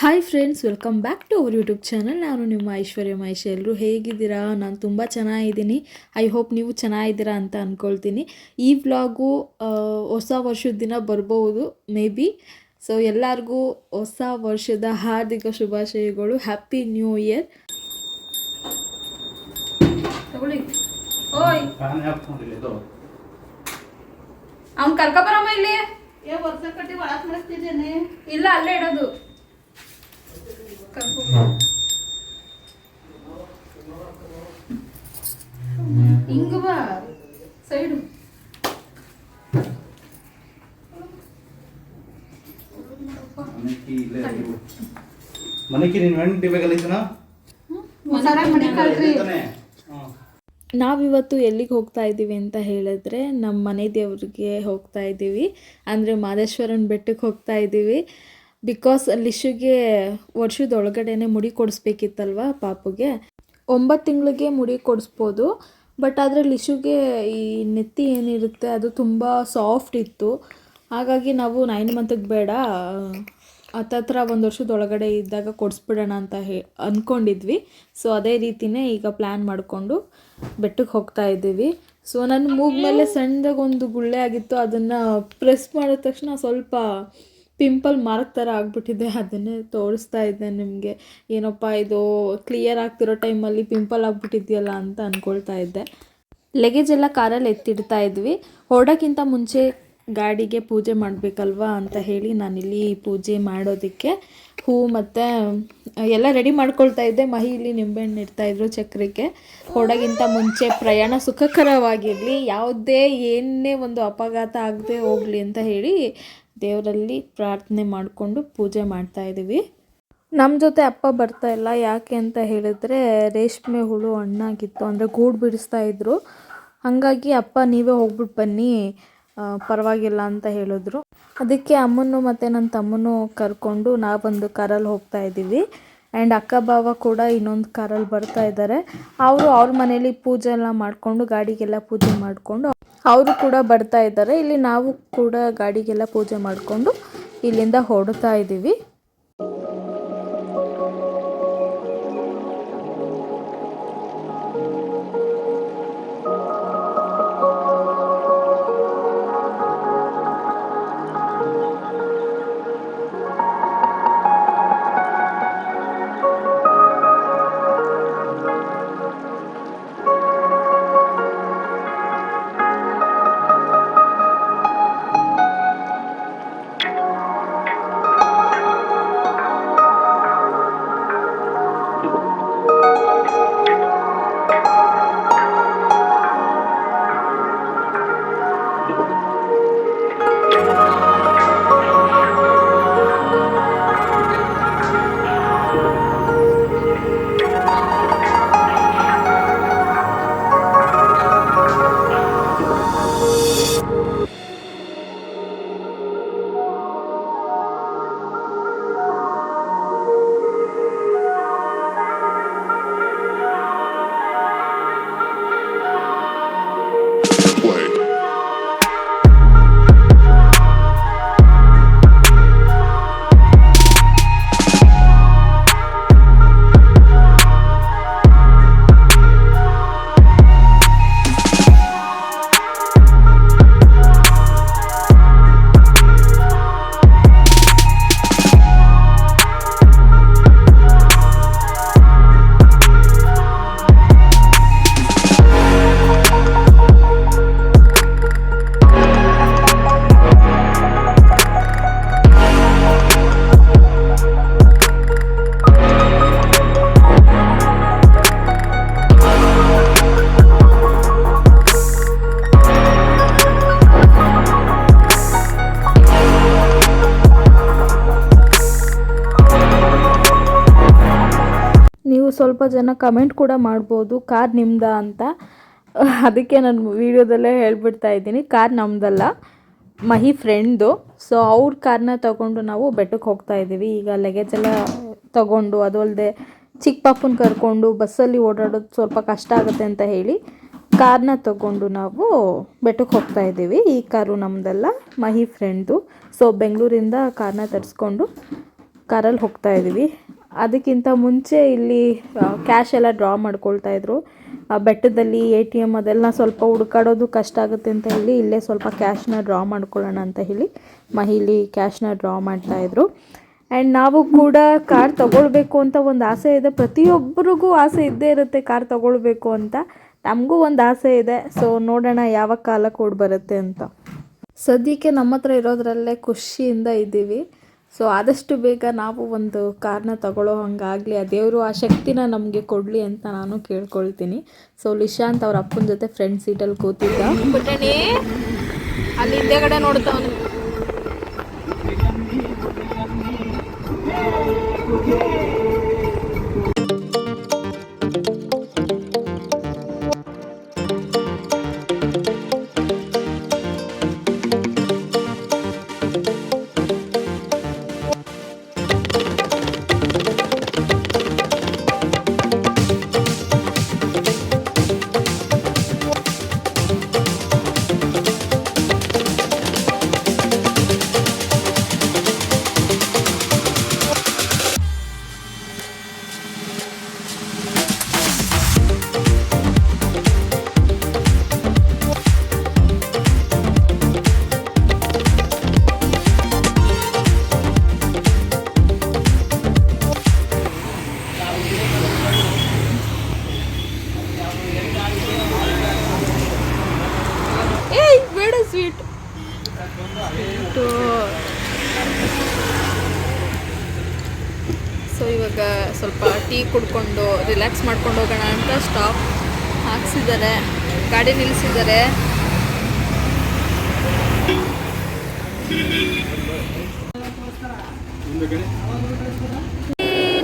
Hi friends welcome back to our YouTube channel ನಾನು ನಿಮ್ಮ ಐಶ್ವರ್ಯ ಮಹೇಶ್. ಎಲ್ಲರೂ ಹೇಗಿದ್ದೀರಾ? ನಾನು ತುಂಬ ಚೆನ್ನಾಗಿದ್ದೀನಿ. ಐ ಹೋಪ್ ನೀವು ಚೆನ್ನಾಗಿದ್ದೀರಾ ಅಂತ ಅಂದ್ಕೊಳ್ತೀನಿ ಈ ವ್ಲಾಗು ಹೊಸ ವರ್ಷದ ದಿನ ಬರ್ಬೋದು ಮೇ ಬಿ ಸೊ ಎಲ್ಲರಿಗೂ ಹೊಸ ವರ್ಷದ ಹಾರ್ದಿಕ ಶುಭಾಶಯಗಳು. ಹ್ಯಾಪಿ ನ್ಯೂ ಇಯರ್ ಅವ್ನು ಕರ್ಕೊಬರಮ್ಮ ಇಲ್ಲಿ. ಏ ವರ್ಷ ಕಟ್ಟಿ ಒಳಗೆ ಮಾಡಿಸ್ತಿದ್ದೇನೆ ಇಲ್ಲ ಅಲ್ಲೇ ಇಡೋದು. ನಾವಿವತ್ತು ಎಲ್ಲಿಗೆ ಹೋಗ್ತಾ ಇದ್ದೀವಿ ಅಂತ ಹೇಳಿದ್ರೆ ನಮ್ಮ ಮನೆ ದೇವ್ರಿಗೆ ಹೋಗ್ತಾ ಇದ್ದೀವಿ. ಅಂದರೆ ಮಾದೇಶ್ವರನ ಬೆಟ್ಟಕ್ಕೆ ಹೋಗ್ತಾ ಇದ್ದೀವಿ. ಬಿಕಾಸ್ ಲಿಶುಗೆ ವರ್ಷದ ಒಳಗಡೆನೆ ಮುಡಿ ಕೊಡಿಸ್ಬೇಕಿತ್ತಲ್ವ ಪಾಪುಗೆ? ಒಂಬತ್ತು ತಿಂಗಳಿಗೆ ಮುಡಿ ಕೊಡಿಸ್ಬೋದು ಬಟ್ ಆದರೆ ಲಿಶುಗೆ ಈ ನೆತ್ತಿ ಏನಿರುತ್ತೆ ಅದು ತುಂಬ ಸಾಫ್ಟ್ ಇತ್ತು. ಹಾಗಾಗಿ ನಾವು ನೈನ್ ಮಂತಿಗೆ ಬೇಡ ಹತ್ತತ್ರ ಒಂದು ವರ್ಷದ ಒಳಗಡೆ ಇದ್ದಾಗ ಕೊಡಿಸ್ಬಿಡೋಣ ಅಂತ ಹೇ ಅಂದ್ಕೊಂಡಿದ್ವಿ ಸೊ ಅದೇ ರೀತಿನೇ ಈಗ ಪ್ಲ್ಯಾನ್ ಮಾಡಿಕೊಂಡು ಬೆಟ್ಟಕ್ಕೆ ಹೋಗ್ತಾ ಇದ್ದೀವಿ. ಸೊ ನನ್ನ ಮೂಗ್ ಮೇಲೆ ಸಣ್ಣದಾಗ ಒಂದು ಗುಳ್ಳೆ ಆಗಿತ್ತು, ಅದನ್ನು ಪ್ರೆಸ್ ಮಾಡಿದ ತಕ್ಷಣ ಸ್ವಲ್ಪ ಪಿಂಪಲ್ ಮಾರ್ಕ್ ಥರ ಆಗಿಬಿಟ್ಟಿದೆ. ಅದನ್ನೇ ತೋರಿಸ್ತಾ ಇದ್ದೆ ನಿಮಗೆ. ಏನಪ್ಪ, ಇದು ಕ್ಲಿಯರ್ ಆಗ್ತಿರೋ ಟೈಮಲ್ಲಿ ಪಿಂಪಲ್ ಆಗಿಬಿಟ್ಟಿದೆಯಲ್ಲ ಅಂತ ಅಂದ್ಕೊಳ್ತಾ ಇದ್ದೆ. ಲಗೇಜ್ ಎಲ್ಲ ಕಾರಲ್ಲಿ ಎತ್ತಿಡ್ತಾ ಇದ್ವಿ. ಹೊರಡೋಕ್ಕಿಂತ ಮುಂಚೆ ಗಾಡಿಗೆ ಪೂಜೆ ಮಾಡಬೇಕಲ್ವಾ ಅಂತ ಹೇಳಿ ನಾನಿಲ್ಲಿ ಪೂಜೆ ಮಾಡೋದಕ್ಕೆ ಹೂ ಮತ್ತು, ಎಲ್ಲ ರೆಡಿ ಮಾಡ್ಕೊಳ್ತಾ ಇದ್ದೆ. ಮಹಿ ಇಲ್ಲಿ ನಿಂಬೆಹಣ್ಣು ಇಡ್ತಾಯಿದ್ರು ಚಕ್ರಕ್ಕೆ. ಹೊರಡೋಕ್ಕಿಂತ ಮುಂಚೆ ಪ್ರಯಾಣ ಸುಖಕರವಾಗಿರಲಿ, ಯಾವುದೇ ಏನೇ ಒಂದು ಅಪಘಾತ ಆಗದೆ ಹೋಗಲಿ ಅಂತ ಹೇಳಿ ದೇವರಲ್ಲಿ ಪ್ರಾರ್ಥನೆ ಮಾಡಿಕೊಂಡು ಪೂಜೆ ಮಾಡ್ತಾ ಇದ್ದೀವಿ. ನಮ್ಮ ಜೊತೆ ಅಪ್ಪ ಬರ್ತಾ ಇಲ್ಲ, ಯಾಕೆ ಅಂತ ಹೇಳಿದ್ರೆ ರೇಷ್ಮೆ ಹುಳು ಹಣ್ಣಾಗಿತ್ತು, ಅಂದರೆ ಗೂಡು ಬಿಡಿಸ್ತಾ ಇದ್ರು. ಹಾಗಾಗಿ ಅಪ್ಪ ನೀವೇ ಹೋಗ್ಬಿಟ್ಟು ಬನ್ನಿ ಪರವಾಗಿಲ್ಲ ಅಂತ ಹೇಳಿದ್ರು. ಅದಕ್ಕೆ ಅಮ್ಮನ್ನು ಮತ್ತು ನನ್ನ ತಮ್ಮನೂ ಕರ್ಕೊಂಡು ಬಂದು ಕಾರಲ್ಲಿ ಹೋಗ್ತಾ ಇದ್ದೀವಿ. ಆ್ಯಂಡ್ ಅಕ್ಕ ಬಾವ ಕೂಡ ಇನ್ನೊಂದು ಕಾರಲ್ಲಿ ಬರ್ತಾ ಇದ್ದಾರೆ ಅವರು ಅವ್ರ ಮನೇಲಿ ಪೂಜೆ ಎಲ್ಲ ಮಾಡಿಕೊಂಡು ಗಾಡಿಗೆಲ್ಲ ಪೂಜೆ ಮಾಡಿಕೊಂಡು ಅವರು ಕೂಡ ಬರ್ತಾ ಇದ್ದಾರೆ ಇಲ್ಲಿ ನಾವು ಕೂಡ ಗಾಡಿಗೆಲ್ಲ ಪೂಜೆ ಮಾಡಿಕೊಂಡು ಇಲ್ಲಿಂದ ಹೊಡ್ತಾ ಇದ್ದೀವಿ ಸ್ವಲ್ಪ ಜನ ಕಮೆಂಟ್ ಕೂಡ ಮಾಡ್ಬೋದು. ಕಾರ್ ನಿಮ್ದಾ ಅಂತ. ಅದಕ್ಕೆ ನಾನು ವಿಡಿಯೋದಲ್ಲೇ ಹೇಳ್ಬಿಡ್ತಾ ಇದ್ದೀನಿ. ಕಾರ್ ನಮ್ಮದಲ್ಲ ಮಹಿ ಫ್ರೆಂಡ್ದು ಸೊ ಅವ್ರ ಕಾರ್ನ ತಗೊಂಡು ನಾವು ಬೆಟ್ಟಕ್ಕೆ ಹೋಗ್ತಾ ಇದ್ದೀವಿ. ಈಗ ಲಗೇಜ್ ಎಲ್ಲ ತಗೊಂಡು, ಅದು ಅಲ್ಲದೆ ಚಿಕ್ಕ ಪಾಪನ ಕರ್ಕೊಂಡು ಬಸ್ಸಲ್ಲಿ ಓಡಾಡೋದು ಸ್ವಲ್ಪ ಕಷ್ಟ ಆಗುತ್ತೆ ಅಂತ ಹೇಳಿ ಕಾರ್ನ ತಗೊಂಡು ನಾವು ಬೆಟ್ಟಕ್ಕೆ ಹೋಗ್ತಾ ಇದ್ದೀವಿ. ಈ ಕಾರು ನಮ್ಮದಲ್ಲ ಮಹಿ ಫ್ರೆಂಡ್ದು ಸೊ ಬೆಂಗಳೂರಿಂದ ಕಾರ್ನ ತರಿಸ್ಕೊಂಡು ಕಾರಲ್ಲಿ ಹೋಗ್ತಾ ಇದ್ದೀವಿ. ಅದಕ್ಕಿಂತ ಮುಂಚೆ ಇಲ್ಲಿ ಕ್ಯಾಶ್ ಎಲ್ಲ ಡ್ರಾ ಮಾಡ್ಕೊಳ್ತಾ ಇದ್ರು. ಬೆಟ್ಟದಲ್ಲಿ ಎ ಟಿ ಎಂ ಅದೆಲ್ಲ ಸ್ವಲ್ಪ ಹುಡುಕಾಡೋದು ಕಷ್ಟ ಆಗುತ್ತೆ ಅಂತ ಹೇಳಿ ಇಲ್ಲೇ ಸ್ವಲ್ಪ ಕ್ಯಾಶ್ನ ಡ್ರಾ ಮಾಡ್ಕೊಳ್ಳೋಣ ಅಂತ ಹೇಳಿ ಮಹಿಳಿ ಕ್ಯಾಶ್ನ ಡ್ರಾ ಮಾಡ್ತಾ ಇದ್ರು. ಆ್ಯಂಡ್ ನಾವು ಕೂಡ ಕಾರ್ ತಗೊಳ್ಬೇಕು ಅಂತ ಒಂದು ಆಸೆ ಇದೆ. ಪ್ರತಿಯೊಬ್ಬರಿಗೂ ಆಸೆ ಇದ್ದೇ ಇರುತ್ತೆ ಕಾರ್ ತಗೊಳ್ಬೇಕು ಅಂತ. ನಮಗೂ ಒಂದು ಆಸೆ ಇದೆ. ಸೊ ನೋಡೋಣ ಯಾವ ಕಾಲ ಕೂಡಿ ಬರುತ್ತೆ ಅಂತ. ಸದ್ಯಕ್ಕೆ ನಮ್ಮ ಹತ್ರ ಇರೋದ್ರಲ್ಲೇ ಖುಷಿಯಿಂದ ಇದ್ದೀವಿ. ಸೊ ಆದಷ್ಟು ಬೇಗ ನಾವು ಒಂದು ಕಾರ್ನ ತಗೊಳ್ಳೋ ಹಂಗಾಗಲಿ, ಆ ದೇವರು ಆ ಶಕ್ತಿನ ನಮಗೆ ಕೊಡಲಿ ಅಂತ ನಾನು ಕೇಳ್ಕೊಳ್ತೀನಿ. ಸೊ ಲಿಶಾಂತ್ ಅವ್ರ ಅಪ್ಪನ ಜೊತೆ ಫ್ರೆಂಡ್ ಸೀಟಲ್ಲಿ ಕೂತಿದ್ದ. ಅಲ್ಲಿ ಹಿಂದೆಗಡೆ ನೋಡ್ತಾವನು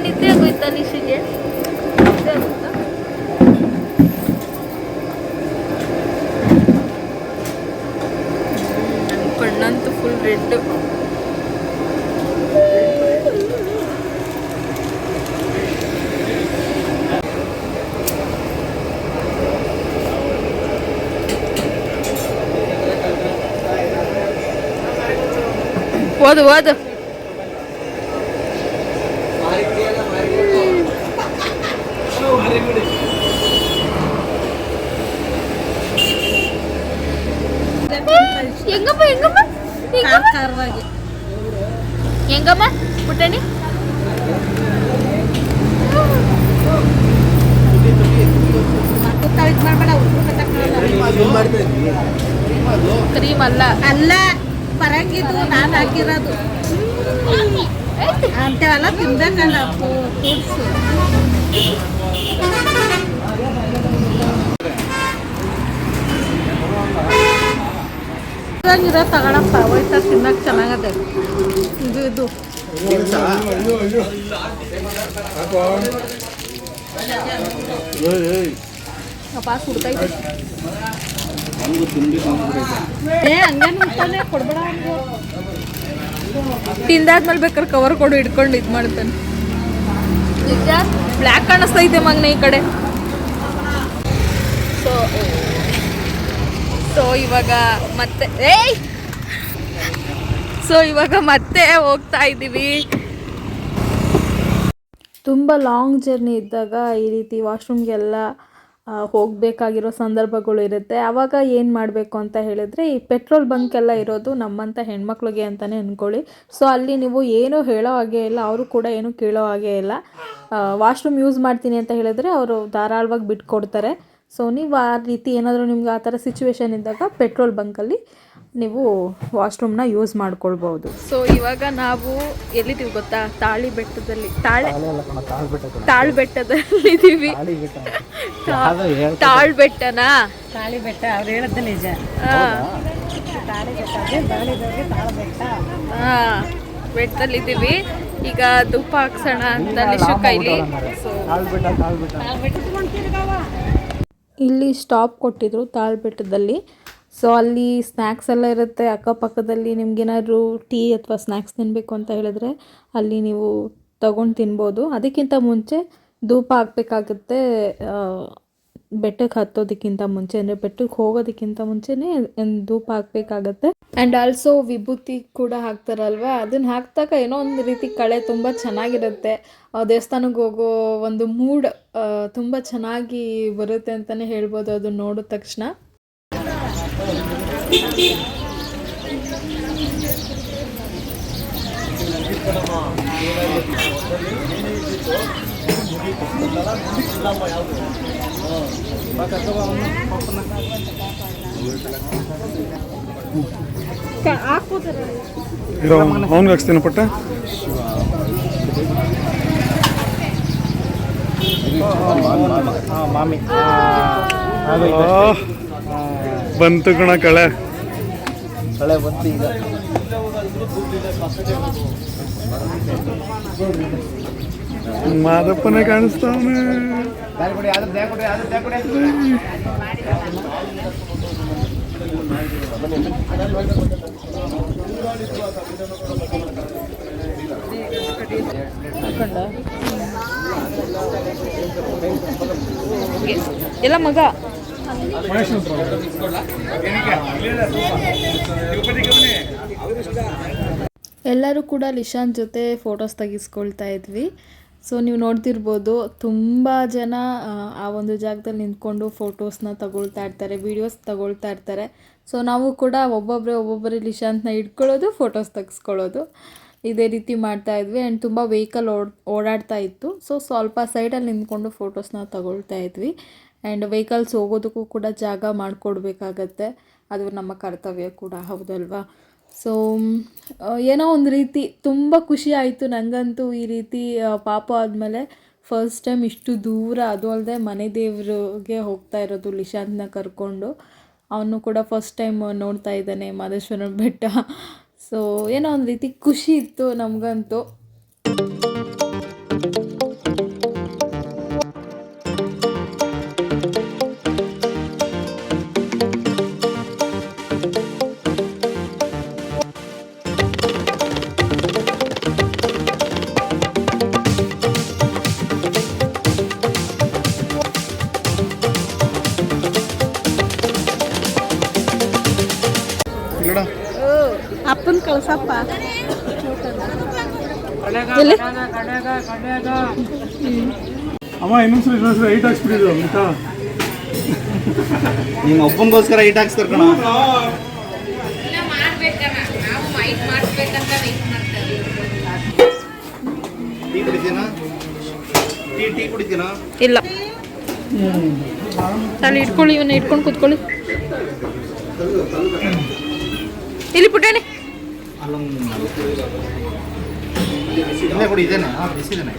ನಿದ್ದೆ ಆಗೋಯ್ತಾ ನಿಶಿಗೆ? ಓದು ಓದು ಹೆಂಗಮ್ಮ ಹೆಂಗಮ್ಮ ಹೆಂಗಮ್ಮ ಹೆಂಗಮ್ಮ ಪುಟ್ಟಣಿ ಕ್ರೀಮ್ ಅಲ್ಲ ಅಲ್ಲ ಪರಂಗಿದ್ದು ನಾನು ಹಾಕಿರೋದು. ಅಂತೆಲ್ಲ ತಿನ್ಬೇಕಲ್ಲ ಫ್ರೂಟ್ಸ್ ಇರೋ ತಗೊಳಪ್ಪ ಹೋಯ್ತಾ ತಿನ್ನಕ್ ಚೆನ್ನಾಗದೆ. ಇದು ಇದು. ಅಪ್ಪ ಸುಡ್ತೈತೆ ತಿಂದಾದ್ಮೇಲೆ ಬೇಕಾದ್ರೆ ಕವರ್ ಕೊಡು ಇಟ್ಕೊಂಡು ಇದು ಮಾಡ್ತಾನೆ. ನಿಜ? ಬ್ಲ್ಯಾಕ್ ಕಾಣಿಸ್ತೈತೆ ಮಗನ ಈ ಕಡೆ. ಸೊ ಸೊ ಇವಾಗ ಮತ್ತೆ ಏಯ್! ಸೊ ಇವಾಗ ಮತ್ತೆ ಹೋಗ್ತಾ ಇದ್ದೀವಿ. ತುಂಬ ಲಾಂಗ್ ಜರ್ನಿ ಇದ್ದಾಗ ಈ ರೀತಿ ವಾಶ್ರೂಮ್ಗೆಲ್ಲ ಹೋಗಬೇಕಾಗಿರೋ ಸಂದರ್ಭಗಳು ಇರುತ್ತೆ. ಆವಾಗ ಏನು ಮಾಡಬೇಕು ಅಂತ ಹೇಳಿದ್ರೆ, ಈ ಪೆಟ್ರೋಲ್ ಬಂಕೆಲ್ಲ ಇರೋದು ನಮ್ಮಂಥ ಹೆಣ್ಮಕ್ಳಿಗೆ ಅಂತಲೇ ಅಂದ್ಕೊಳ್ಳಿ ಸೊ, ಅಲ್ಲಿ ನೀವು ಏನೂ ಹೇಳೋ ಹಾಗೆ ಇಲ್ಲ, ಅವರು ಕೂಡ ಏನು ಕೇಳೋ ಹಾಗೆ ಇಲ್ಲ. ವಾಶ್ರೂಮ್ ಯೂಸ್ ಮಾಡ್ತೀನಿ ಅಂತ ಹೇಳಿದ್ರೆ ಅವರು ಧಾರಾಳವಾಗಿ ಬಿಟ್ಕೊಡ್ತಾರೆ. ಸೊ, ನೀವು ಆ ರೀತಿ ಏನಾದರೂ ನಿಮ್ಗೆ ಆ ಥರ ಸಿಚುವೇಶನ್ ಇದ್ದಾಗ ಪೆಟ್ರೋಲ್ ಬಂಕಲ್ಲಿ ನೀವು ವಾಶ್ರೂಮ್ನ ಯೂಸ್ ಮಾಡ್ಕೊಳ್ಬೋದು ಸೊ ಇವಾಗ ನಾವು ಎಲ್ಲಿದ್ದೀವಿ ಗೊತ್ತಾ? ತಾಳಿ ಬೆಟ್ಟದಲ್ಲಿ. ತಾಳೆ ತಾಳ್ ಬೆಟ್ಟದಲ್ಲಿ. ಇದ್ದೀವಿ ತಾಳ್ ಬೆಟ್ಟನಾ? ತಾಳಿ ಬೆಟ್ಟ ಅವ್ರು ಹೇಳದ್ದು ನಿಜ. ಬೆಟ್ಟದಲ್ಲಿದ್ದೀವಿ ಈಗ ಧೂಪ ಹಾಕ್ಸೋಣ ಅಂತ ಲಿಶು ಕೈಲಿ ಇಲ್ಲಿ. ಸ್ಟಾಪ್ ಕೊಟ್ಟಿದ್ರು ತಾಳ್ ಬೆಟ್ಟದಲ್ಲಿ. ಸೊ ಅಲ್ಲಿ ಸ್ನ್ಯಾಕ್ಸ್ ಎಲ್ಲ ಇರುತ್ತೆ. ಅಕ್ಕಪಕ್ಕದಲ್ಲಿ ನಿಮಗೇನಾದ್ರು ಟೀ ಅಥವಾ ಸ್ನ್ಯಾಕ್ಸ್ ತಿನ್ನಬೇಕು ಅಂತ ಹೇಳಿದ್ರೆ ಅಲ್ಲಿ ನೀವು ತಗೊಂಡು ತಿನ್ಬೋದು. ಅದಕ್ಕಿಂತ ಮುಂಚೆ ಧೂಪ ಹಾಕಬೇಕಾಗುತ್ತೆ ಬೆಟ್ಟಕ್ಕೆ ಹತ್ತೋದಕ್ಕಿಂತ ಮುಂಚೆ, ಅಂದರೆ ಬೆಟ್ಟಕ್ಕೆ ಹೋಗೋದಕ್ಕಿಂತ ಮುಂಚೆನೇ ಧೂಪ ಹಾಕಬೇಕಾಗತ್ತೆ. ಆ್ಯಂಡ್ ಆಲ್ಸೋ ವಿಭೂತಿ ಕೂಡ ಹಾಕ್ತಾರಲ್ವಾ? ಅದನ್ನು ಹಾಕ್ದಾಗ ಏನೋ ಒಂದು ರೀತಿ ಕಳೆ ತುಂಬ ಚೆನ್ನಾಗಿರುತ್ತೆ. ದೇವಸ್ಥಾನಕ್ಕೆ ಹೋಗೋ ಒಂದು ಮೂಡ್ ತುಂಬ ಚೆನ್ನಾಗಿ ಬರುತ್ತೆ ಅಂತಲೇ ಹೇಳ್ಬೋದು. ಅದನ್ನ ನೋಡಿದ ತಕ್ಷಣ. ಅವ್ನಿಗೆ ಹಾಕ್ಸ್ತೀನಿ ಪಟ್ಟ ಮಾಮಿ. ಆ, ಬಂತು ಕಣ ಕಳೆ. ಕಳೆ ಬಂತು ಈಗ. ಮಾದಪ್ಪನೇ ಕಾಣಿಸ್ತಾವನೆ. ಎಲ್ಲ ಮಗ? ಎಲ್ಲರೂ ಕೂಡ ಲಿಶಾನ್ ಜೊತೆ ಫೋಟೋಸ್ ತೆಗಿಸ್ಕೊಳ್ತಾ ಇದ್ವಿ. ಸೊ ನೀವು ನೋಡ್ತಿರ್ಬೋದು ತುಂಬ ಜನ ಆ, ಒಂದು ಜಾಗದಲ್ಲಿ ನಿಂತ್ಕೊಂಡು ಫೋಟೋಸ್ನ ತಗೊಳ್ತಾ ಇರ್ತಾರೆ ವೀಡಿಯೋಸ್ ತಗೊಳ್ತಾ ಇರ್ತಾರೆ. ಸೊ ನಾವು ಕೂಡ ಒಬ್ಬೊಬ್ಬರೇ ಒಬ್ಬೊಬ್ಬರೇ ಲಿಶಾಂತ್ನ ಇಟ್ಕೊಳ್ಳೋದು ಫೋಟೋಸ್ ತೆಗೆಸ್ಕೊಳ್ಳೋದು. ಇದೇ ರೀತಿ ಮಾಡ್ತಾ ಇದ್ವಿ. ಆ್ಯಂಡ್ ತುಂಬ ವೆಹಿಕಲ್ ಓಡ್ ಓಡಾಡ್ತಾ ಇತ್ತು. ಸೊ ಸ್ವಲ್ಪ ಸೈಡಲ್ಲಿ ನಿಂತ್ಕೊಂಡು ಫೋಟೋಸ್ನ ತಗೊಳ್ತಾ ಇದ್ವಿ. ಆ್ಯಂಡ್ ವೆಹಿಕಲ್ಸ್ ಹೋಗೋದಕ್ಕೂ ಕೂಡ ಜಾಗ ಮಾಡಿಕೊಡ್ಬೇಕಾಗತ್ತೆ. ಅದು ನಮ್ಮ ಕರ್ತವ್ಯ ಕೂಡ, ಹೌದಲ್ವಾ? ಸೊ ಏನೋ ಒಂದು ರೀತಿ ತುಂಬ ಖುಷಿ ಆಯಿತು ನನಗಂತೂ ಈ ರೀತಿ ಪಾಪ ಆದಮೇಲೆ ಫಸ್ಟ್ ಟೈಮ್ ಇಷ್ಟು ದೂರ, ಅದು ಅಲ್ಲದೆ ಮನೆ ದೇವ್ರಿಗೆ ಹೋಗ್ತಾ ಇರೋದು ಲಿಶಾಂತ್ನ ಕರ್ಕೊಂಡು. ಅವನು ಕೂಡ ಫಸ್ಟ್ ಟೈಮ್ ನೋಡ್ತಾ ಇದ್ದಾನೆ ಮಾದೇಶ್ವರನ ಬೆಟ್ಟ. ಸೊ ಏನೋ ಒಂದು ರೀತಿ ಖುಷಿ ಇತ್ತು ನಮಗಂತೂ. ಅಮ್ಮ ಇನ್ನೊಂದ್ಸರಿ ಇನ್ನೊಂದ್ಸರಿ ಐಟ್ ಹಾಕ್ಸ್ಬಿಟ್ಟಿದ್ದು ಅಂತ ನಿಮ್ಮ ಒಬ್ಬನಿಗೋಸ್ಕರ ಐಟ್ ಹಾಕ್ಸ್ತಾರ ಕಣ. ಟೀ ಕುಡಿತೀನಾ ಟೀ ಟೀ ಕುಡಿತೀನಾ ಇಲ್ಲ. ಅಲ್ಲಿ ಇಟ್ಕೊಳ್ಳಿ ಇವನ್ನ ಇಟ್ಕೊಂಡು ಕೂತ್ಕೊಳ್ಳಿ. ಇಲ್ಲಿ ಪುಟಾಣಿ ಅಲ್ಲ ಇಲ್ಲೇ ಇದೇನಾ? ಬಿಸಿದೇನೆ?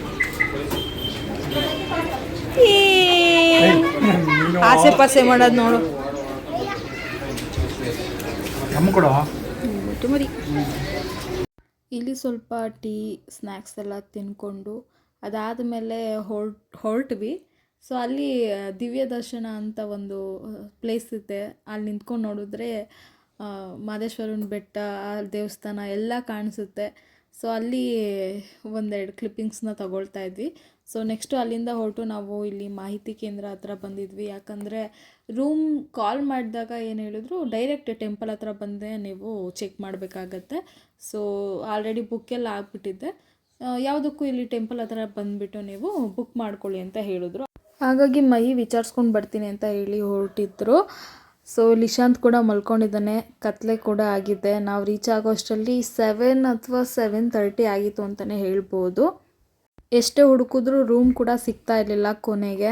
ಆಸೆ ಪಾಸೆ ಮಾಡೋದು ನೋಡು. ನಮ್ಮ ಕೊಡು. ಮರಿ ಇಲ್ಲಿ ಸ್ವಲ್ಪ ಟೀ ಸ್ನ್ಯಾಕ್ಸ್ ಎಲ್ಲ ತಿನ್ಕೊಂಡು ಅದಾದಮೇಲೆ ಹೊರ್ಟ್ ಹೊರಟ್ವಿ. ಸೊ ಅಲ್ಲಿ ದಿವ್ಯ ದರ್ಶನ ಅಂತ ಒಂದು ಪ್ಲೇಸ್ ಇದೆ. ಅಲ್ಲಿ ನಿಂತ್ಕೊಂಡು ನೋಡಿದ್ರೆ ಮಾದೇಶ್ವರನ ಬೆಟ್ಟ ಆ ದೇವಸ್ಥಾನ ಎಲ್ಲ ಕಾಣಿಸುತ್ತೆ. ಸೊ ಅಲ್ಲಿ ಒಂದೆರಡು ಕ್ಲಿಪ್ಪಿಂಗ್ಸ್ನ ತಗೊಳ್ತಾ ಇದ್ವಿ. ಸೊ ನೆಕ್ಸ್ಟು ಅಲ್ಲಿಂದ ಹೊರಟು ನಾವು ಇಲ್ಲಿ ಮಾಹಿತಿ ಕೇಂದ್ರ ಹತ್ರ ಬಂದಿದ್ವಿ. ಯಾಕಂದರೆ ರೂಮ್ ಕಾಲ್ ಮಾಡಿದಾಗ ಏನು ಹೇಳಿದ್ರು ಡೈರೆಕ್ಟ್ ಟೆಂಪಲ್ ಹತ್ರ ಬಂದೇ ನೀವು ಚೆಕ್ ಮಾಡಬೇಕಾಗತ್ತೆ. ಸೊ ಆಲ್ರೆಡಿ ಎಲ್ಲ ಆಗಿಬಿಟ್ಟಿದ್ದೆ ಯಾವುದಕ್ಕೂ ಇಲ್ಲಿ ಟೆಂಪಲ್ ಹತ್ರ ಬಂದುಬಿಟ್ಟು ನೀವು ಬುಕ್ ಮಾಡ್ಕೊಳ್ಳಿ ಅಂತ ಹೇಳಿದ್ರು. ಹಾಗಾಗಿ ಮೈ ವಿಚಾರಿಸ್ಕೊಂಡು ಬರ್ತೀನಿ ಅಂತ ಹೇಳಿ ಹೊರಟಿದ್ರು. ಸೊ ನಿಶಾಂತ್ ಕೂಡ ಮಲ್ಕೊಂಡಿದ್ದಾನೆ. ಕತ್ಲೆ ಕೂಡ ಆಗಿದೆ. ನಾವು ರೀಚ್ ಆಗೋ ಅಷ್ಟರಲ್ಲಿ ಸೆವೆನ್ ಅಥವಾ ಸೆವೆನ್ ತರ್ಟಿ ಆಗಿತ್ತು ಅಂತಲೇ ಹೇಳ್ಬೋದು. ಎಷ್ಟೇ ಹುಡುಕಿದ್ರು ರೂಮ್ ಕೂಡ ಸಿಗ್ತಾ ಇರಲಿಲ್ಲ ಕೊನೆಗೆ.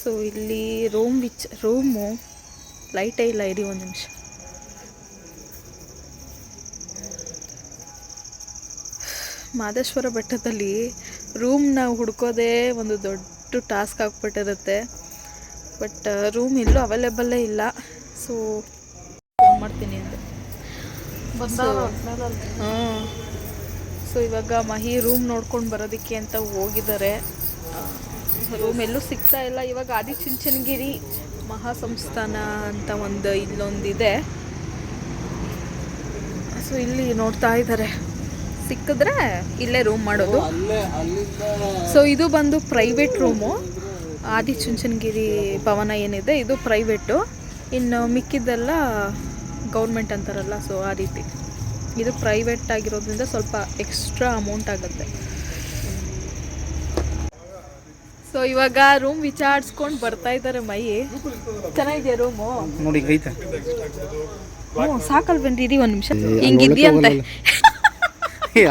ಸೊ ಇಲ್ಲಿ ರೂಮ್ ವಿಚ್ ರೂಮು ಲೈಟೇ ಇಲ್ಲ, ಇರಿ ಒಂದು ನಿಮಿಷ. ಮಾದೇಶ್ವರ ಬೆಟ್ಟದಲ್ಲಿ ರೂಮ್ನ ಹುಡ್ಕೋದೇ ಒಂದು ದೊಡ್ಡ ಟಾಸ್ಕ್ ಆಗ್ಬಿಟ್ಟಿರುತ್ತೆ ಬಟ್ ರೂಮ್ ಇಲ್ಲೂ ಅವೈಲೇಬಲ್ಲೇ ಇಲ್ಲ. ಸೊ ಫೋನ್ ಮಾಡ್ತೀನಿ ಅಂತ. ಹಾಂ. ಸೊ ಇವಾಗ ಮಹಿ ರೂಮ್ ನೋಡ್ಕೊಂಡು ಬರೋದಕ್ಕೆ ಅಂತ ಹೋಗಿದ್ದಾರೆ. ರೂಮ್ ಎಲ್ಲೂ ಸಿಗ್ತಾ ಇಲ್ಲ. ಇವಾಗ ಆದಿ ಚುಂಚನಗಿರಿ ಮಹಾಸಂಸ್ಥಾನ ಅಂತ ಒಂದು ಇಲ್ಲೊಂದಿದೆ. ಸೊ ಇಲ್ಲಿ ನೋಡ್ತಾ ಇದ್ದಾರೆ. ಸಿಕ್ಕಿದ್ರೆ ಇಲ್ಲೇ ರೂಮ್ ಮಾಡೋದು. ಸೊ ಇದು ಬಂದು ಪ್ರೈವೇಟ್ ರೂಮು ಆದಿಚುಂಚನಗಿರಿ ಭವನ ಏನಿದೆ ಇದು ಪ್ರೈವೇಟು ಇನ್ನು ಮಿಕ್ಕಿದ್ದೆಲ್ಲ ಗೌರ್ಮೆಂಟ್ ಅಂತಾರಲ್ಲ ಸೊ ಆ ರೀತಿ. ಇದು ಪ್ರೈವೇಟ್ ಆಗಿರೋದ್ರಿಂದ ಸ್ವಲ್ಪ ಎಕ್ಸ್ಟ್ರಾ ಅಮೌಂಟ್ ಆಗುತ್ತೆ. ಸೊ ಇವಾಗ ರೂಮ್ ವಿಚಾರಿಸ್ಕೊಂಡು ಬರ್ತಾ ಇದ್ದಾರೆ ಮೈ ಚೆನ್ನಾಗಿದೆಯಾ ರೂಮು ನೋಡಿ ಹ್ಞೂ ಸಾಕಲ್ವೇನ್ರಿ? ಇರಿ ಒಂದು ನಿಮಿಷ. ಹಿಂಗಿದ್ಯಂತೆ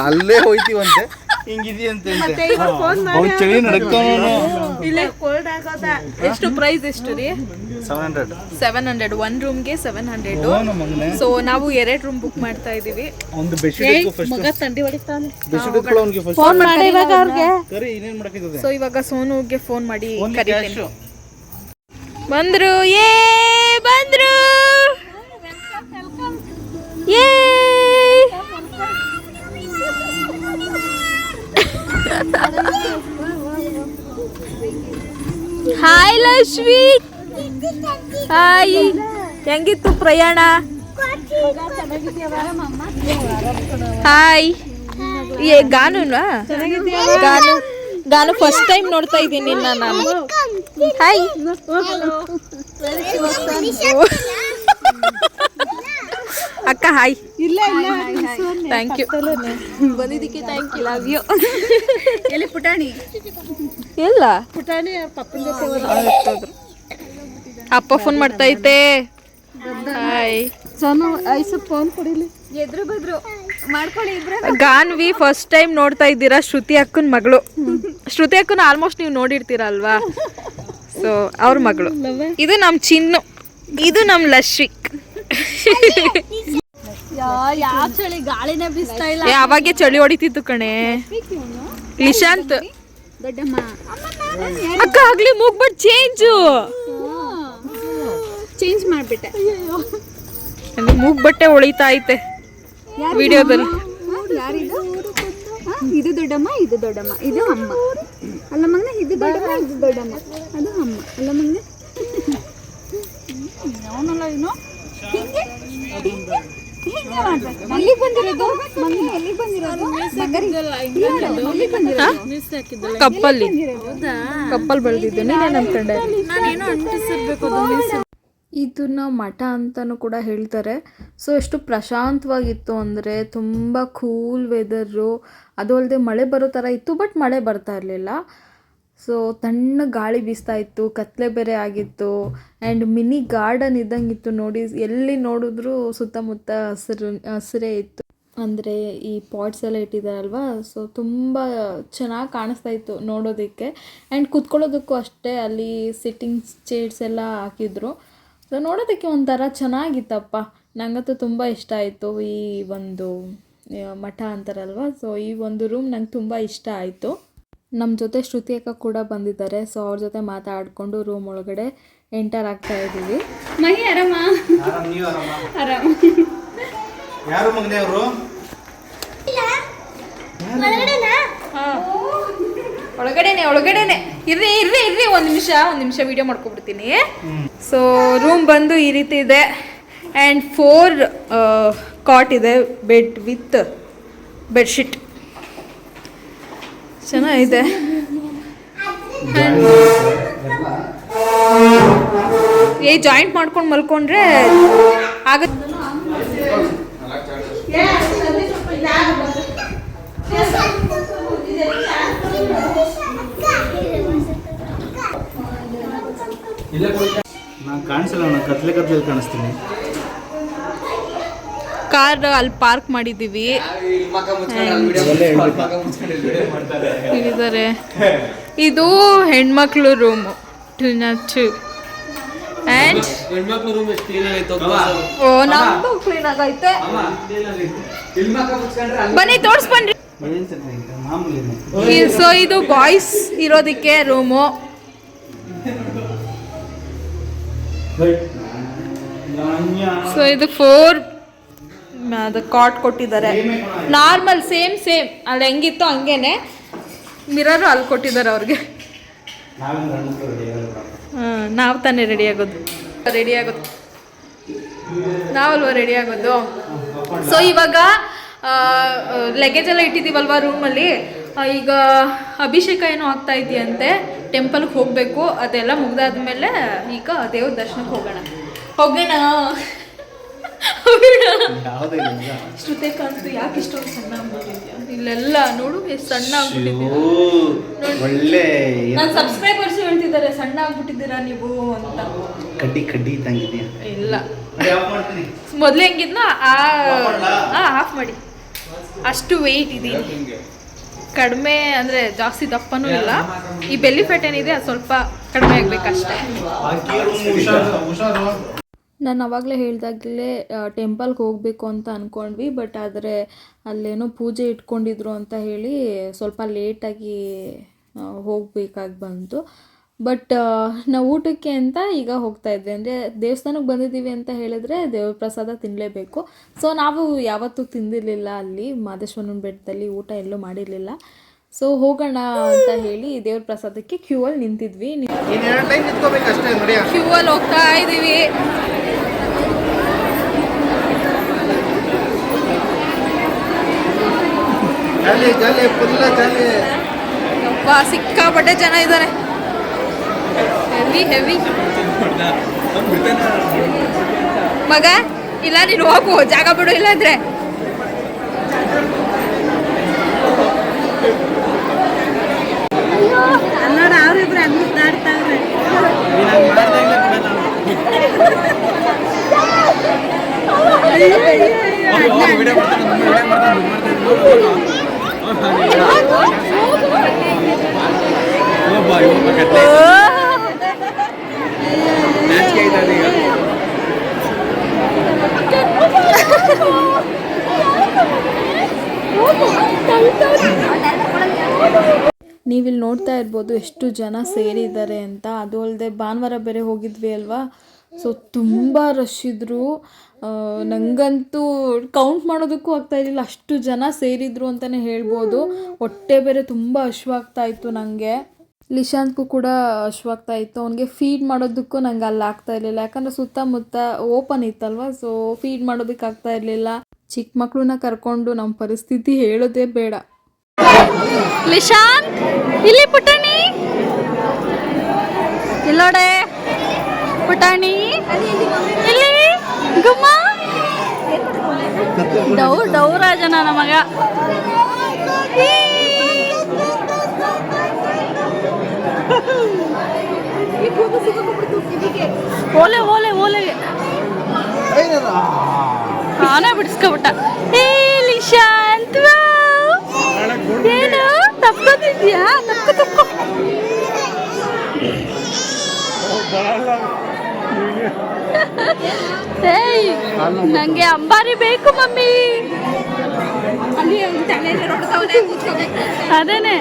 ಅಲ್ಲೇ ಹೋಯ್ತೀವಂತೆ. ಹಿಂಗಿದೆಯಂತೆ ಚಳಿ ನಡಕ್ತಾವನು ಇಲ್ಲೇ ಕೋಲ್ಡ್ ಆಗೋದ. ಎಷ್ಟು ಪ್ರೈಸ್ ಎಷ್ಟು ರೀ? Seven hundred seven hundred one ರೂಮ್ಗೆ ಸೆವೆನ್ ಹಂಡ್ರೆಡ್ ಸೊ ನಾವು ಎರಡು ರೂಮ್ ಬುಕ್ ಮಾಡ್ತಾ ಇದೀವಿ. ಒಂದು ಬೆಡ್ಶೀಟ್ ಫಸ್ಟ್ ತಂಡಿ ಹೊಡಿತಾನೆ. ಬೆಡ್ಶೀಟ್ ಎತ್ಕೊಳ್ಳೋ ಅವ್ನಿಗೆ ಫಸ್ಟ್ ಫೋನ್ ಮಾಡಿ ಇವಾಗ ಅವ್ರಿಗೆ. ಕರಿ ಇನ್ನೇನ್ ಮಾಡಕ್ಕಿದೆ ಸೊ ಇವಾಗ ಸೋನುಗೆ ಫೋನ್ ಮಾಡಿ ಕರಿತೀನಿ. ಬಂದ್ರು. ಏ ಬಂದ್ರು. ಹಾಯ್ ಲಕ್ಷ್ಮಿ ಹಾಯ್ ಹೆಂಗಿತ್ತು ಪ್ರಯಾಣ? ಹಾಯ್ ಏ ಗಾನುನಾ? ಗಾನು ಗಾನು ಫಸ್ಟ್ ಟೈಮ್ ನೋಡ್ತಾ ಇದ್ದೀನಿ ನಾನು. ಹಾಯ್ ಅಕ್ಕ ಹಾಯ್ ಇಲ್ಲ ಥ್ಯಾಂಕ್ ಯು ಬಂದಿದ್ದಕ್ಕೆ ಥ್ಯಾಂಕ್ ಯು ಲವ್ ಯು ಎಲ್ಲಿ ಪುಟಾಣಿ? ಇಲ್ಲ. ಪುಟಾಣಿ ಪಪ್ಪನ ಜೊತೆ ಅಪ್ಪ ಫೋನ್ ಮಾಡ್ತೈತೆ. ಹಾಯ್ ಸೋನು ಐಸು ಫೋನ್ ಕೊಡಿಲಿ. ಎದ್ರು ಬದ್ರು. ಮಾಡ್ಕೊಳ್ಳಿ ಇಬ್ರೆ. ಗಾನ್ವಿ ಫಸ್ಟ್ ಟೈಮ್ ನೋಡ್ತಾ ಇದ್ದೀರಾ ಶ್ರುತಿ ಅಕ್ಕನ ಮಗಳು. ಶ್ರುತಿ ಅಕ್ಕನ ಆಲ್ಮೋಸ್ಟ್ ನೀವು ನೋಡಿರ್ತೀರಲ್ವಾ? ಸೊ ಅವ್ರ ಮಗಳು. ಇದು ನಮ್ಮ ಚಿನ್ನು. ಇದು ನಮ್ಮ ಲಶ್ವಿಕ್ ಯಾವ ಚಳಿ ಗಾಳಿನೇ ಬೀಸ್ತಾ ಇಲ್ಲ ಚಳಿ ಹೊಡಿತಿತ್ತು ಕಣೆ. ನಿಶಾಂತ್. ದೊಡ್ಡಮ್ಮ ಅಕ್ಕ ಆಗ್ಲಿ ಮುಗ್ಬಿಟ್ಟು ಚೇಂಜ್ ಚೇಂಜ್ ಮಾಡ್ಬಿಟ್ಟೆ. ಮೂಗ್ ಬಟ್ಟೆ ಹೊಳಿತಾ ಐತೆ ವಿಡಿಯೋದಲ್ಲಿ. ಇದು ದೊಡ್ಡಮ್ಮ ಇದು ದೊಡ್ಡಮ್ಮ ಇದು ಅಮ್ಮ. ಅಲ್ಲ ಮಗನ ಇದು ದೊಡ್ಡಮ್ಮ ಇದು ದೊಡ್ಡಮ್ಮ. ಅದು ಅಮ್ಮ. ಅಲ್ಲ ಮಗನ? ಅವನಲ್ಲ ಇನ್ನು ಹಿಂಗೆ ಮಾಡ್ಬೇಕು. ಬಂದಿರೋದು? ಎಲ್ಲಿಗೆ ಬಂದಿರೋದು? ಕಪ್ಪಲ್ಲಿ. ಕಪ್ಪಲ್ ಬೆಳೆದಿದ್ದು. ನೀನೇನು ಅನ್ಕೊಂಡೆ ಇದನ್ನ ಮಠ ಅಂತಲೂ ಕೂಡ ಹೇಳ್ತಾರೆ. ಸೊ ಎಷ್ಟು ಪ್ರಶಾಂತವಾಗಿತ್ತು ಅಂದರೆ ತುಂಬ ಕೂಲ್ ವೆದರು ಅದು ಅಲ್ಲದೆ ಮಳೆ ಬರೋ ಥರ ಇತ್ತು ಬಟ್ ಮಳೆ ಬರ್ತಾ ಇರಲಿಲ್ಲ. ಸೊ ತಣ್ಣ ಗಾಳಿ ಬೀಸ್ತಾ ಇತ್ತು, ಕತ್ಲೆ ಬೇರೆ ಆಗಿತ್ತು ಆ್ಯಂಡ್ ಮಿನಿ ಗಾರ್ಡನ್ ಇದ್ದಂಗಿತ್ತು ನೋಡಿ, ಎಲ್ಲಿ ನೋಡಿದ್ರೂ ಸುತ್ತಮುತ್ತ ಹಸಿರು, ಹಸಿರೇ ಇತ್ತು. ಅಂದರೆ ಈ ಪಾಟ್ಸ್ ಎಲ್ಲ ಇಟ್ಟಿದ್ದಾರಲ್ವ ಸೊ ತುಂಬ ಚೆನ್ನಾಗಿ ಕಾಣಿಸ್ತಾ ಇತ್ತು ನೋಡೋದಕ್ಕೆ. ಆ್ಯಂಡ್ ಕುತ್ಕೊಳ್ಳೋದಕ್ಕೂ ಅಷ್ಟೇ, ಅಲ್ಲಿ ಸಿಟ್ಟಿಂಗ್ ಚೇರ್ಸ್ ಎಲ್ಲ ಹಾಕಿದ್ರು. ಸೊ ನೋಡೋದಕ್ಕೆ ಒಂಥರ ಚೆನ್ನಾಗಿತ್ತಪ್ಪ. ನನಗಂತೂ ತುಂಬ ಇಷ್ಟ ಆಯಿತು ಈ ಒಂದು ಮಠ ಅಂತಾರಲ್ವ ಸೊ ಈ ಒಂದು ರೂಮ್ ನಂಗೆ ತುಂಬ ಇಷ್ಟ ಆಯಿತು. ನಮ್ಮ ಜೊತೆ ಶ್ರುತಿ ಅಕ್ಕ ಕೂಡ ಬಂದಿದ್ದಾರೆ. ಸೊ ಅವ್ರ ಜೊತೆ ಮಾತಾಡಿಕೊಂಡು ರೂಮ್ ಒಳಗಡೆ ಎಂಟರ್ ಆಗ್ತಾ ಇದ್ದೀವಿ. ಮಹಿ ಆರಾಮ? ಯಾರು ಮಗನೇ ಅವರು? ಒಳಗಡೆನೆ? ಒಳಗಡೆನೆ ಇರ್ರಿ ಇರ್ರಿ ಇರ್ರಿ. ಒಂದು ನಿಮಿಷ ಒಂದು ನಿಮಿಷ ವಿಡಿಯೋ ಮಾಡ್ಕೊಬಿಡ್ತೀನಿ. ಸೊ ರೂಮ್ ಬಂದು ಈ ರೀತಿ ಇದೆ. ಆ್ಯಂಡ್ ಫೋರ್ ಕಾಟ್ ಇದೆ ಬೆಡ್ ವಿತ್ ಬೆಡ್ಶೀಟ್ ಚೆನ್ನಾಗಿದೆ ಏ ಜಾಯಿಂಟ್ ಮಾಡ್ಕೊಂಡು ಮಲ್ಕೊಂಡ್ರೆ ಆಗ ನಾನು ಕಾಣಿಸಲ್ಲ ಕತ್ಲೆ ಕತ್ಲೆ ಕಾಣಿಸ್ತೀನಿ. ಕಾರ್ ಅಲ್ಲಿ ಪಾರ್ಕ್ ಮಾಡಿದೀವಿ ಇದು ಹೆಣ್ಮಕ್ಳು ರೂಮು ಟು ನಚ್ಚು ಆ್ಯಂಡ್ ಓ ಬನ್ನಿ ತೋರಿಸ್ಬನ್ರಿ ಸೊ ಇದು ಬಾಯ್ಸ್ ಇರೋದಕ್ಕೆ ರೂಮು. ಸೊ ಇದು ಫೋರ್ ಅದು ಕಾಟ್ ಕೊಟ್ಟಿದ್ದಾರೆ. ನಾರ್ಮಲ್ ಸೇಮ್ ಸೇಮ್ ಅಲ್ಲಿ ಹೆಂಗಿತ್ತು ಹಂಗೇನೆ. ಮಿರರು ಅಲ್ಲಿ ಕೊಟ್ಟಿದ್ದಾರೆ ಅವ್ರಿಗೆ. ಹ್ಞೂ. ನಾವು ತಾನೇ ರೆಡಿ ಆಗೋದು. ರೆಡಿ ಆಗೋದು. ನಾವಲ್ವ ರೆಡಿ ಆಗೋದು? ಸೊ ಇವಾಗ ಲಗೇಜ್ ಎಲ್ಲ ಇಟ್ಟಿದ್ದೀವಲ್ವ ರೂಮಲ್ಲಿ ಈಗ ಅಭಿಷೇಕ ಏನೋ ಆಗ್ತಾ ಇದೆಯಂತೆ. ಟೆಂಪಲ್ಗೆ ಹೋಗಬೇಕು. ಅದೆಲ್ಲ ಮುಗ್ದಾದ್ಮೇಲೆ ಈಗ ದೇವ್ರ ದರ್ಶನಕ್ಕೆ ಹೋಗೋಣ. ಹೋಗೋಣ. ಹೋಗೋಣ ಯಾವುದೇ ಇಲ್ಲ. ಶ್ರುತಿ ಕಾಣ್ತು ಯಾಕೆ ಇಷ್ಟೊಂದು ಸಣ್ಣ ಆಗ್ಬಿಟ್ಟಿದ್ಯಾ? ಇಲ್ಲೆಲ್ಲ ನೋಡು ಎಷ್ಟು ಸಣ್ಣ ಆಗ್ಬಿಟ್ಟಿದ್ಯಾ ಅಯ್ಯೋ, ಒಳ್ಳೆ ನನ್ನ ಸಬ್ಸ್ಕ್ರೈಬರ್ಸ್ ಹೇಳ್ತಿದ್ದಾರೆ ಸಣ್ಣ ಆಗ್ಬಿಟ್ಟಿದ್ದೀರಾ ನೀವು ಅಂತ. ಕಡ್ಡಿ ಕಡ್ಡಿ ಇದ್ದಂಗಿದ್ಯಾ? ಇಲ್ಲ. ಆಫ್ ಮಾಡ್ತೀನಿ. ಮೊದಲು ಹೆಂಗಿದ್ನೋ ಆ ಆಫ್ ಮಾಡಿ. ಅಷ್ಟು ವೆಯ್ಟ್ ಇದೀನಿ ಕಡಿಮೆ ಅಂದರೆ ಜಾಸ್ತಿ ದಪ್ಪನೂ ಇಲ್ಲ. ಈ ಬೆಲ್ಲಿ ಫ್ಯಾಟ್ ಏನಿದೆ ಅದು ಸ್ವಲ್ಪ ಕಡಿಮೆ ಆಗ್ಬೇಕಷ್ಟೇ. ನಾನು ಅವಾಗಲೇ ಹೇಳಿದಾಗಲೇ ಟೆಂಪಲ್ಗೆ ಹೋಗಬೇಕು ಅಂತ ಅಂದ್ಕೊಂಡ್ವಿ ಬಟ್ ಆದರೆ ಅಲ್ಲೇನೋ ಪೂಜೆ ಇಟ್ಕೊಂಡಿದ್ರು ಅಂತ ಹೇಳಿ ಸ್ವಲ್ಪ ಲೇಟಾಗಿ ಹೋಗಬೇಕಾಗಿ ಬಂತು. ಬಟ್ ನಾವು ಊಟಕ್ಕೆ ಅಂತ ಈಗ ಹೋಗ್ತಾ ಇದ್ದೆ ಅಂದರೆ ದೇವಸ್ಥಾನಕ್ಕೆ ಬಂದಿದ್ದೀವಿ ಅಂತ ಹೇಳಿದ್ರೆ ದೇವ್ರ ಪ್ರಸಾದ ತಿನ್ನಲೇಬೇಕು ಸೊ ನಾವು ಯಾವತ್ತೂ ತಿಂದಿರಲಿಲ್ಲ ಅಲ್ಲಿ, ಮಾದೇಶ್ವರನ ಬೆಟ್ಟದಲ್ಲಿ ಊಟ ಎಲ್ಲೂ ಮಾಡಿರಲಿಲ್ಲ. ಸೊ ಹೋಗೋಣ ಅಂತ ಹೇಳಿ ದೇವ್ರ ಪ್ರಸಾದಕ್ಕೆ ಕ್ಯೂ ಅಲ್ಲಿ ನಿಂತಿದ್ವಿ. ಇನ್ನು ಟೈಮ್ ನಿಂತ್ಕೋಬೇಕು ಅಷ್ಟೇ ನೋಡಿ ಕ್ಯೂ ಅಲ್ಲಿ ಹೋಗ್ತಾ ಇದೀವಿ. ಸಿಕ್ಕಾಪಟ್ಟೆ ಜನ ಇದ್ದಾರೆ. ಹೆವಿ ಹೆವಿ ಮಗ ಇಲ್ಲ ನೀನು ಹೋಗು. ಜಾಗ ಬಿಡು ಇಲ್ಲಾಂದ್ರೆ. ಕನ್ನಡ ಅವ್ರಿಬ್ರು ಹಂಗ್ ಮುದ್ದಾಡ್ತಾವ್ರೆ ನೀವಿಲ್ಲಿ ನೋಡ್ತಾ ಇರ್ಬೋದು ಎಷ್ಟು ಜನ ಸೇರಿದ್ದಾರೆ ಅಂತ. ಅದು ಅಲ್ಲದೆ ಭಾನುವಾರ ಬೇರೆ ಹೋಗಿದ್ವಿ ಅಲ್ವಾ? ಸೊ ತುಂಬ ರಶ್ ಇದ್ರು. ನಂಗಂತೂ ಕೌಂಟ್ ಮಾಡೋದಕ್ಕೂ ಆಗ್ತಾ ಇರಲಿಲ್ಲ. ಅಷ್ಟು ಜನ ಸೇರಿದ್ರು ಅಂತಲೇ ಹೇಳ್ಬೋದು. ಹೊಟ್ಟೆ ಬೇರೆ ತುಂಬ ಹಶ್ವಾಗ್ತಾ ಇತ್ತು ನನಗೆ ಲಿಶಾಂತ್ಗೂ ಕೂಡ ಹಶ್ವಾಗ್ತಾ ಇತ್ತು. ಅವನಿಗೆ ಫೀಡ್ ಮಾಡೋದಕ್ಕೂ ನಂಗೆ ಅಲ್ಲಿ ಆಗ್ತಾ ಇರಲಿಲ್ಲ. ಯಾಕಂದರೆ ಸುತ್ತಮುತ್ತ ಓಪನ್ ಇತ್ತಲ್ವ? ಸೊ ಫೀಡ್ ಮಾಡೋದಕ್ಕೆ ಆಗ್ತಾ ಇರಲಿಲ್ಲ. ಚಿಕ್ಕ ಮಕ್ಕಳನ್ನ ಕರ್ಕೊಂಡು ನಮ್ಮ ಪರಿಸ್ಥಿತಿ ಹೇಳೋದೇ ಬೇಡ. ಲಿಶಾಂತ್ ಇಲ್ಲಿ ಪುಟಾಣಿ. ಇಲ್ಲೋಡೆ. ಪುಟಾಣಿ. ಇಲ್ಲಿ ಗುಮ್ಮ. ಡೌ ಡೌ ರಾಜನ ನಮಗ. ಓಲೆ ಓಲೆ ಓಲೆ. ನಾನೇ ಬಿಡಿಸ್ಕೊಬಿಟ್ಟ. ಏ ಲಿಶಾಂತ್. ಏನು? ತಪ್ಕೋತಿದ್ಯಾ ತಪ್ಕೊ ತಪ್ಕೊ ಏಯ್ ನಂಗೆ ಅಂಬಾರಿ ಬೇಕು ಮಮ್ಮಿ. ಅಲ್ಲಿ. ಅದೇನೆ.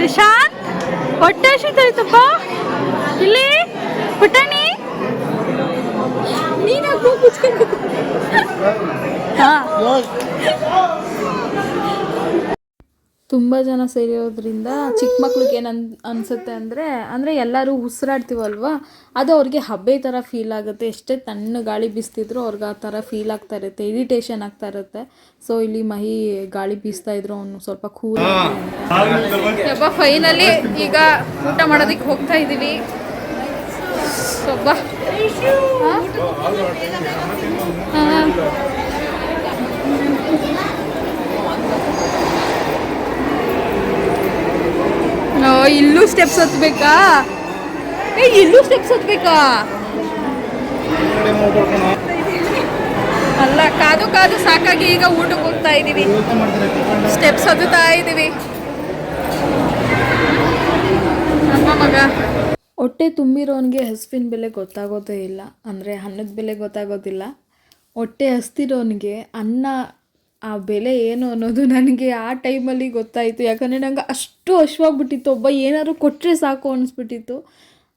ಲಿಶಾನ್ ಹೊಟ್ಟೆ ಹಸಿತೈತಪ್ಪ ಇಲ್ಲಿ ಪುಟಾಣಿ ತುಂಬ ಜನ ಸೇರಿರೋದ್ರಿಂದ ಚಿಕ್ಕ ಮಕ್ಳಿಗೆ ಏನು ಅನ್ ಅನಿಸುತ್ತೆ ಅಂದರೆ ಅಂದರೆ ಎಲ್ಲರೂ ಉಸಿರಾಡ್ತೀವಲ್ವ? ಅದು ಅವ್ರಿಗೆ ಹಬ್ಬೆ ಥರ ಫೀಲ್ ಆಗುತ್ತೆ. ಎಷ್ಟೇ ತಣ್ಣ ಗಾಳಿ ಬೀಸ್ತಿದ್ರು ಅವ್ರಿಗೆ ಆ ಥರ ಫೀಲ್ ಆಗ್ತಾ ಇರುತ್ತೆ. ಇರಿಟೇಷನ್ ಆಗ್ತಾ ಇರುತ್ತೆ. ಸೊ ಇಲ್ಲಿ ಮಹಿ ಗಾಳಿ ಬೀಸ್ತಾ ಇದ್ರು ಅವನು ಸ್ವಲ್ಪ ಕೂಲ್ ಫೈನಲಿ ಈಗ ಊಟ ಮಾಡೋದಕ್ಕೆ ಹೋಗ್ತಾ ಇದ್ದೀವಿ ಸೊಬ್ಬ ಇಲ್ಲೂ ಸ್ಟೆಪ್ಸ್ ಹತ್ಬೇಕಾ? ಏ, ಇಲ್ಲೂ ಸ್ಟೆಪ್ಸ್ ಹತ್ಬೇಕಾ? ಅಲ್ಲ, ಕಾದು ಕಾದು ಸಾಕಾಗಿ ಈಗ ಊಟಕ್ಕೆ ಹೋಗ್ತಾ ಇದ್ದೀವಿ ಸ್ಟೆಪ್ಸ್ ಹತ್ತುತ್ತಾ ಇದ್ದೀವಿ ನಮ್ಮ ಮಗ. ಹೊಟ್ಟೆ ತುಂಬಿರೋನಿಗೆ ಹಸುವಿನ ಬೆಲೆ ಗೊತ್ತಾಗೋದೇ ಇಲ್ಲ. ಅಂದರೆ ಅನ್ನದ ಬೆಲೆ ಗೊತ್ತಾಗೋದಿಲ್ಲ. ಹೊಟ್ಟೆ ಹಸ್ತಿರೋನಿಗೆ ಅನ್ನ, ಆ ಬೆಲೆ ಏನು ಅನ್ನೋದು ನನಗೆ ಆ ಟೈಮಲ್ಲಿ ಗೊತ್ತಾಯಿತು. ಯಾಕಂದರೆ ನಂಗೆ ಅಷ್ಟು ಹಶ್ವಾಗ್ಬಿಟ್ಟಿತ್ತು. ಒಬ್ಬ ಏನಾದ್ರು ಕೊಟ್ಟರೆ ಸಾಕು ಅನಿಸ್ಬಿಟ್ಟಿತ್ತು.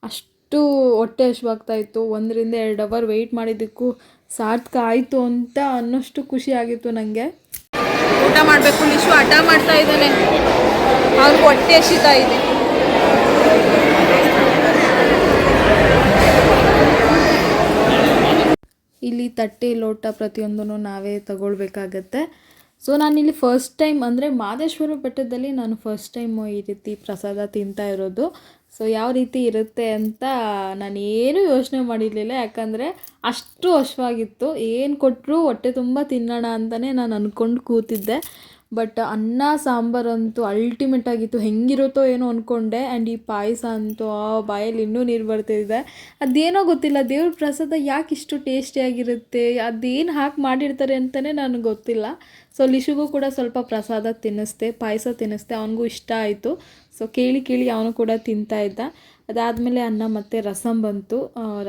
ಅಷ್ಟು ಹೊಟ್ಟೆ ಹಶ್ವಾಗ್ತಾಯಿತ್ತು ಒಂದರಿಂದ ಎರಡು ಅವರ್ ವೆಯ್ಟ್ ಮಾಡಿದ್ದಕ್ಕೂ ಸಾರ್ಥಕ ಆಯಿತು ಅಂತ ಅನ್ನೋಷ್ಟು ಖುಷಿ ಆಗಿತ್ತು ನನಗೆ ಊಟ ಮಾಡಬೇಕು, ನಿಶು. ಹಠ ಮಾಡ್ತಾ ಇದ್ದಾನೆ. ಹಾಗೂ ಹೊಟ್ಟೆ ಹಸಿತಾ ಇದೆ. ಇಲ್ಲಿ ತಟ್ಟೆ ಲೋಟ ಪ್ರತಿಯೊಂದನ್ನು ನಾವೇ ತಗೊಳ್ಬೇಕಾಗತ್ತೆ. ಸೊ ನಾನಿಲ್ಲಿ ಫಸ್ಟ್ ಟೈಮ್ ಅಂದರೆ ಮಾದೇಶ್ವರ ಬೆಟ್ಟದಲ್ಲಿ ನಾನು ಫಸ್ಟ್ ಟೈಮು ಈ ರೀತಿ ಪ್ರಸಾದ ತಿಂತಾ ಇರೋದು. ಸೊ ಯಾವ ರೀತಿ ಇರುತ್ತೆ ಅಂತ ನಾನು ಏನೂ ಯೋಚನೆ ಮಾಡಿರಲಿಲ್ಲ. ಯಾಕಂದರೆ ಅಷ್ಟು ಹಶ್ವಾಗಿತ್ತು ಏನು ಕೊಟ್ಟರು ಹೊಟ್ಟೆ ತುಂಬ ತಿನ್ನೋಣ ಅಂತಲೇ ನಾನು ಅಂದ್ಕೊಂಡು ಕೂತಿದ್ದೆ. ಬಟ್ ಅನ್ನ ಸಾಂಬಾರಂತೂ ಅಲ್ಟಿಮೇಟ್ ಆಗಿತ್ತು. ಹೆಂಗಿರುತ್ತೋ ಏನೋ ಅಂದ್ಕೊಂಡೆ ಆ್ಯಂಡ್ ಈ ಪಾಯಸ ಅಂತೂ ಆ ಬಾಯಲ್ಲಿ ಇನ್ನೂ ನೀರು ಬರ್ತಿದೆ. ಅದೇನೋ ಗೊತ್ತಿಲ್ಲ. ದೇವ್ರ ಪ್ರಸಾದ ಯಾಕೆ ಇಷ್ಟು ಟೇಸ್ಟಿಯಾಗಿರುತ್ತೆ ಅದೇನು ಹಾಕಿ ಮಾಡಿರ್ತಾರೆ ಅಂತಲೇ ನನಗೆ ಗೊತ್ತಿಲ್ಲ. ಸೊ ಲಿಶುಗೂ ಕೂಡ ಸ್ವಲ್ಪ ಪ್ರಸಾದ ತಿನ್ನಿಸ್ದೆ, ಪಾಯಸ ತಿನ್ನಿಸ್ದೆ. ಅವನಿಗೂ ಇಷ್ಟ ಆಯಿತು. ಸೊ ಕೇಳಿ ಕೇಳಿ ಅವನು ಕೂಡ ತಿಂತಾ ಇದ್ದ. ಅದಾದಮೇಲೆ ಅನ್ನ ಮತ್ತು ರಸಂ ಬಂತು.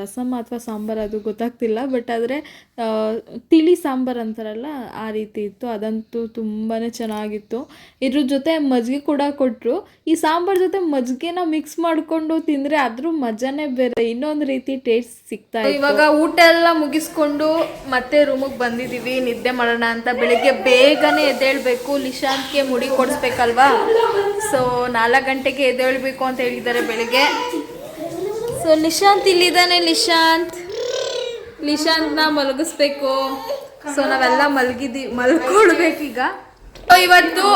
ರಸಂ ಅಥವಾ ಸಾಂಬಾರು ಅದು ಗೊತ್ತಾಗ್ತಿಲ್ಲ, ಬಟ್ ಆದರೆ ತಿಳಿ ಸಾಂಬಾರು ಅಂತಾರಲ್ಲ, ಆ ರೀತಿ ಇತ್ತು. ಅದಂತೂ ತುಂಬಾ ಚೆನ್ನಾಗಿತ್ತು. ಇದ್ರ ಜೊತೆ ಮಜ್ಜಿಗೆ ಕೂಡ ಕೊಟ್ಟರು ಈ ಸಾಂಬಾರು ಜೊತೆ ಮಜ್ಜಿಗೆನ ಮಿಕ್ಸ್ ಮಾಡಿಕೊಂಡು ತಿಂದರೆ ಅದ್ರ ಮಜಾನೇ ಬೇರೆ, ಇನ್ನೊಂದು ರೀತಿ ಟೇಸ್ಟ್ ಸಿಗ್ತಾ ಇವಾಗ ಊಟ ಎಲ್ಲ ಮುಗಿಸ್ಕೊಂಡು ಮತ್ತೆ ರೂಮಿಗೆ ಬಂದಿದ್ದೀವಿ ನಿದ್ದೆ ಮಾಡೋಣ ಅಂತ ಬೆಳಿಗ್ಗೆ ಬೇಗನೆ ಎದ್ದೇಳಬೇಕು. ನಿಶಾಂತ್ಗೆ ಮುಡಿ ಕೊಡಿಸ್ಬೇಕಲ್ವಾ? ಸೊ ನಾಲ್ಕು ಗಂಟೆಗೆ ಎದ್ದೇಳಬೇಕು ಅಂತ ಹೇಳಿದ್ದಾರೆ ಬೆಳಿಗ್ಗೆ. ಸೊ ನಿಶಾಂತ್ ಇಲ್ಲಿದ್ದಾನೆ ನಿಶಾಂತ್ ನಿಶಾಂತ್ನ ಮಲಗಿಸ್ಬೇಕು. ಸೊ ನಾವೆಲ್ಲ ಮಲಗಿದ್ದೀವಿ ಮಲ್ಕೊಳ್ಬೇಕೀಗ ಸೊ ಇವತ್ತು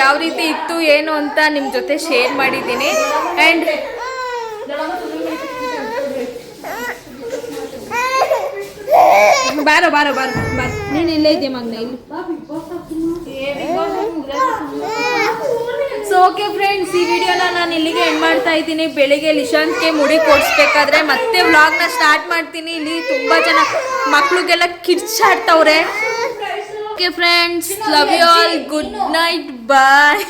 ಯಾವ ರೀತಿ ಇತ್ತು, ಏನು ಅಂತ ನಿಮ್ಮ ಜೊತೆ ಶೇರ್ ಮಾಡಿದ್ದೀನಿ. ಆ್ಯಂಡ್ ಬಾರೋ ಬಾರೋ ಬಾರೋ ಬಾರೋ. ನೀನು ಇಲ್ಲೇ ಇದೆಯಾ ಮಗ್ನ, ಇಲ್ಲಿ. ಸೊ ಓಕೆ ಫ್ರೆಂಡ್ಸ್ ಈ ವಿಡಿಯೋನ ನಾನು ಇಲ್ಲಿಗೆ ಎಂಡ್ ಮಾಡ್ತಾ ಇದ್ದೀನಿ. ಬೆಳಿಗ್ಗೆ ಲಿಶಾಂತ್ಗೆ ಮುಡಿ ಕೊಡಿಸ್ಬೇಕಾದ್ರೆ ಮತ್ತೆ ವ್ಲಾಗ್ನ ಸ್ಟಾರ್ಟ್ ಮಾಡ್ತೀನಿ. ಇಲ್ಲಿ ತುಂಬ ಜನ ಮಕ್ಳಿಗೆಲ್ಲ ಕಿರ್ಚಾಡ್ತವ್ರೆ. Okay friends love you all good night bye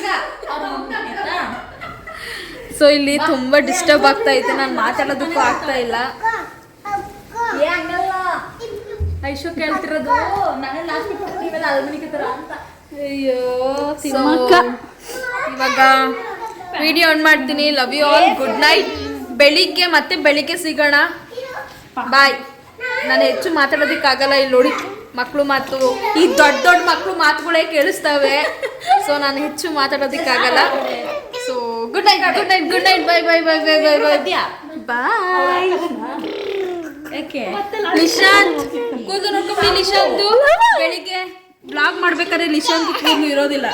so ಇಲ್ಲಿ ತುಂಬ ಡಿಸ್ಟರ್ಬ್ ಆಗ್ತಾ ಇದೆ ನಾನು ಮಾತಾಡೋದಕ್ಕೂ ಆಗ್ತಾ ಇಲ್ಲ. ಐಶು ಕೇಳ್ತಿರೋದು? ಅಯ್ಯೋ ತಿಮ್ಮಕ್ಕ. ಇವಾಗ ವಿಡಿಯೋ ಆನ್ ಮಾಡ್ತೀನಿ. Love you all good night ಬೆಳಿಗ್ಗೆ ಮತ್ತೆ ಬೆಳಿಗ್ಗೆ ಸಿಗೋಣ. ಬಾಯ್ ನಾನು ಹೆಚ್ಚು ಮಾತಾಡೋದಕ್ಕಾಗಲ್ಲ. ಇಲ್ಲಿ ನೋಡಿ ಮಕ್ಕಳು ಮಾತು. ಈ ದೊಡ್ಡ ದೊಡ್ಡ ಮಕ್ಕಳು ಮಾತುಗಳೇ ಕೇಳಿಸ್ತವೆ. ಸೊ ನಾನು ಹೆಚ್ಚು ಮಾತಾಡೋದಕ್ಕಾಗಲ್ಲ. So good night good night good night bye bye bye bye bye bye bye Nishant ಕೂದಲು ನಿಶಾಂತು. ಬೆಳಿಗ್ಗೆ ಬ್ಲಾಗ್ ಮಾಡ್ಬೇಕಾದ್ರೆ ನಿಶಾಂತ್ ಕೂದಲು ಇರೋದಿಲ್ಲ.